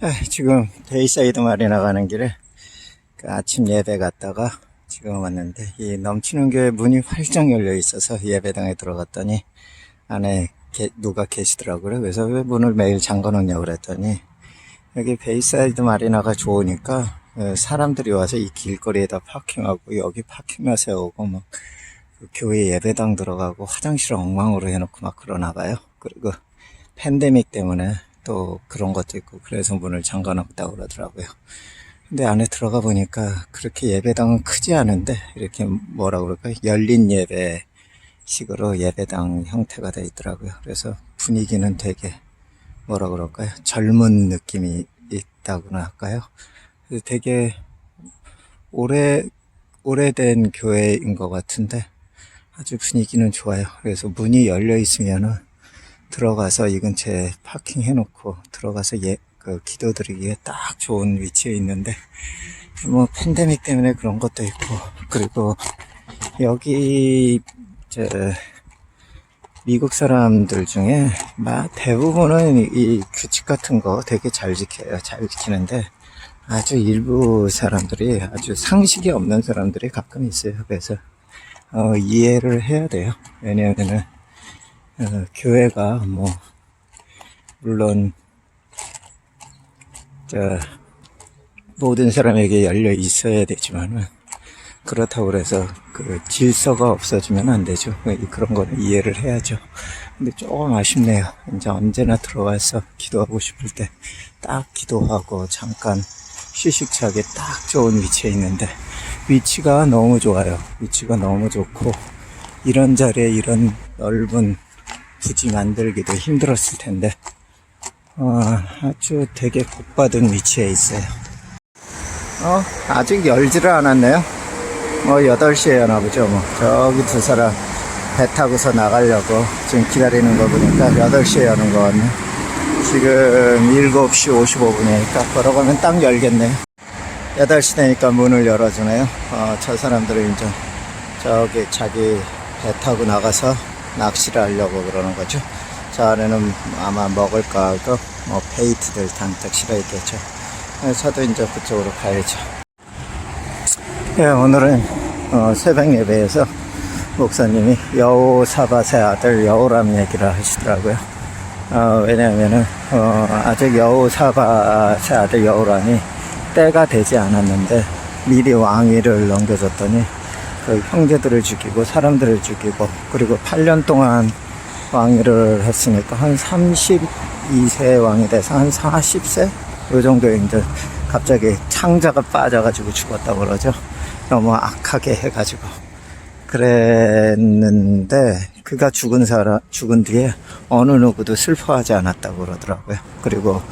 아, 지금 베이사이드 마리나 가는 길에 그 아침 예배 갔다가 지금 왔는데 이 넘치는 교회 문이 활짝 열려 있어서 예배당에 들어갔더니 안에 게- 누가 계시더라고요. 그래서 왜 문을 매일 잠궈 놓냐고 그랬더니 여기 베이사이드 마리나가 좋으니까 어, 사람들이 와서 이 길거리에다 파킹하고 여기 파킹만 세우고 막 그 교회 예배당 들어가고 화장실 엉망으로 해놓고 막 그러나 봐요. 그리고 팬데믹 때문에 또 그런 것도 있고 그래서 문을 잠가 놓았다고 그러더라고요. 근데 안에 들어가 보니까 그렇게 예배당은 크지 않은데 이렇게 뭐라 그럴까 열린 예배 식으로 예배당 형태가 돼 있더라고요. 그래서 분위기는 되게 뭐라 그럴까요? 젊은 느낌이 있다고나 할까요? 되게 오래 오래된 교회인 것 같은데 아주 분위기는 좋아요. 그래서 문이 열려 있으면은 들어가서 이 근처에 파킹 해놓고 들어가서 예, 그 기도 드리기에 딱 좋은 위치에 있는데 뭐 팬데믹 때문에 그런 것도 있고 그리고 여기 저 미국 사람들 중에 막 대부분은 이 규칙 같은 거 되게 잘 지켜요. 잘 지키는데 아주 일부 사람들이 아주 상식이 없는 사람들이 가끔 있어요. 그래서 어, 이해를 해야 돼요. 왜냐하면은 어, 교회가 뭐 물론 저 모든 사람에게 열려 있어야 되지만은 그렇다고 그래서 그 질서가 없어지면 안 되죠. 그런 거는 이해를 해야죠. 근데 조금 아쉽네요. 이제 언제나 들어와서 기도하고 싶을 때 딱 기도하고 잠깐 휴식차게 딱 좋은 위치에 있는데 위치가 너무 좋아요. 위치가 너무 좋고 이런 자리에 이런 넓은 부지 만들기도 힘들었을 텐데 어, 아주 되게 복받은 위치에 있어요. 어, 아직 열지를 않았네요. 뭐 8시에 여나 보죠. 뭐 저기 두 사람 배 타고서 나가려고 지금 기다리는 거 보니까 8시에 여는 거 같네. 지금 7시 55분이니까 걸어가면 딱 열겠네요. 8시 되니까 문을 열어주네요. 어, 저 사람들은 이제 저기 자기 배 타고 나가서 낚시를 하려고 그러는 거죠. 저 안에는 아마 먹을 거 하고 뭐 페이트들 잔뜩 실어 있겠죠. 네, 저도 이제 그쪽으로 가야죠. 예, 오늘은 어, 새벽 예배에서 목사님이 여호사밧의 아들 여호람 얘기를 하시더라고요. 어, 왜냐하면은 어, 아직 여호사밧의 아들 여호람이 때가 되지 않았는데 미리 왕위를 넘겨줬더니 그 형제들을 죽이고 사람들을 죽이고 그리고 8년 동안 왕위를 했으니까 한 32세 왕이 돼서 한 40세 요 정도에 이제 갑자기 창자가 빠져가지고 죽었다고 그러죠. 너무 악하게 해가지고 그랬는데 그가 죽은 사람 죽은 뒤에 어느 누구도 슬퍼하지 않았다고 그러더라고요. 그리고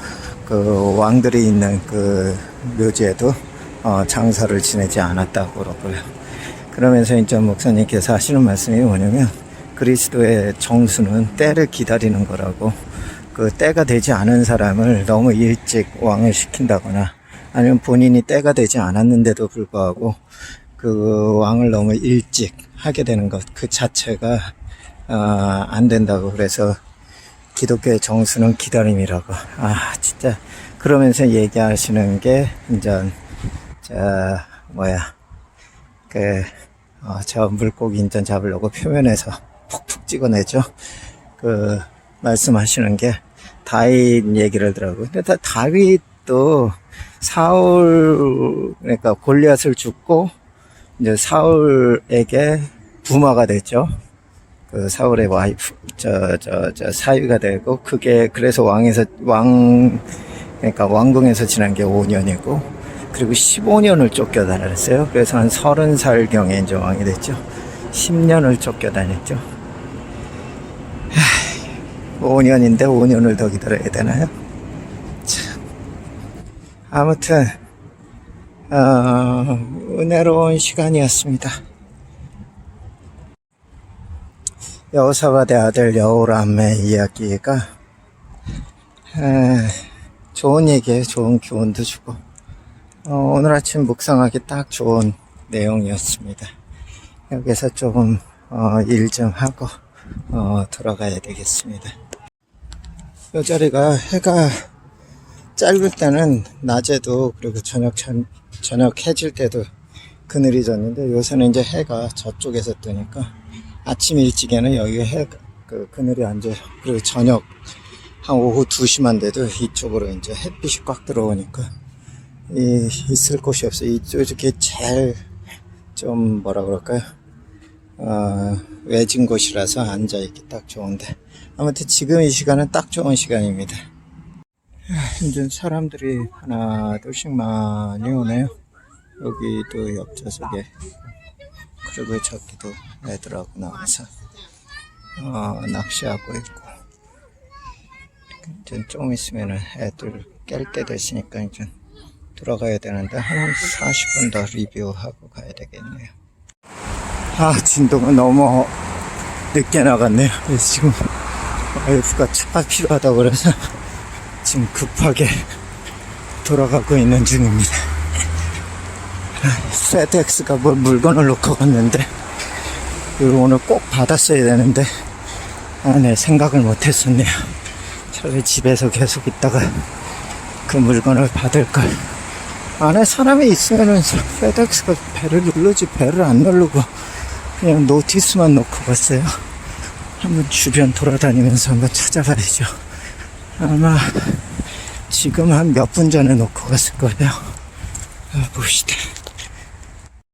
그 왕들이 있는 그 묘지에도 어, 장사를 지내지 않았다고 그러고요. 그러면서 이제 목사님께서 하시는 말씀이 뭐냐면 그리스도의 정수는 때를 기다리는 거라고 그 때가 되지 않은 사람을 너무 일찍 왕을 시킨다거나 아니면 본인이 때가 되지 않았는데도 불구하고 그 왕을 너무 일찍 하게 되는 것 그 자체가 어, 안 된다고 그래서 기독교의 정수는 기다림이라고. 아 진짜. 그러면서 얘기하시는 게 이제 저 뭐야. 그, 어, 저 물고기 인전 잡으려고 표면에서 푹푹 찍어내죠. 그, 말씀하시는 게 다윗 얘기를 하더라고요. 근데 다, 다윗도 사울, 그러니까 골리앗을 죽고, 이제 사울에게 부마가 됐죠. 그 사울의 와이프, 저, 저, 저, 사위가 되고, 그게, 그래서 왕에서, 왕, 그러니까 왕궁에서 지난 게 5년이고, 그리고 15년을 쫓겨다녔어요. 그래서 한 30살경에 이제 왕이 됐죠. 10년을 쫓겨다녔죠. 하, 5년인데 5년을 더 기다려야 되나요? 참. 아무튼, 어, 은혜로운 시간이었습니다. 여호사밧의 아들 여호람의 이야기가 에, 좋은 얘기에 좋은 교훈도 주고 어, 오늘 아침 묵상하기 딱 좋은 내용이었습니다. 여기서 조금 어, 일 좀 하고 어, 들어가야 되겠습니다. 이 자리가 해가 짧을 때는 낮에도 그리고 저녁 전, 저녁 해질 때도 그늘이 졌는데 요새는 이제 해가 저쪽에서 뜨니까 아침 일찍에는 여기 해, 그 그늘이 안 져요. 그리고 저녁 한 오후 2시만 돼도 이쪽으로 이제 햇빛이 꽉 들어오니까 이, 있을 곳이 없어요. 이쪽이 제일 좀 뭐라 그럴까요? 어, 외진 곳이라서 앉아있기 딱 좋은데 아무튼 지금 이 시간은 딱 좋은 시간입니다. 아, 이제 사람들이 하나 둘씩 많이 오네요. 여기도 옆좌석에 그리고 저기도 애들하고 나와서 어, 낚시하고 있고 이제 좀 있으면은 애들 깰 때 됐으니까 이제 들어가야 되는데 한 40분 더 리뷰하고 가야 되겠네요. 아 진동은 너무 늦게 나갔네요. 그래서 지금 와이프가 차가 필요하다고 그래서 지금 급하게 돌아가고 있는 중입니다. 페덱스가 뭐 물건을 놓고 갔는데 이거 오늘 꼭 받았어야 되는데 아, 네 생각을 못했었네요. 차라리 집에서 계속 있다가 그 물건을 받을 걸. 안에 사람이 있으면은 페덱스가 배를 누르지 배를 안 누르고 그냥 노티스만 놓고 갔어요. 한번 주변 돌아다니면서 한번 찾아봐야죠. 아마 지금 한 몇 분 전에 놓고 갔을 거예요. 아, 봅시다.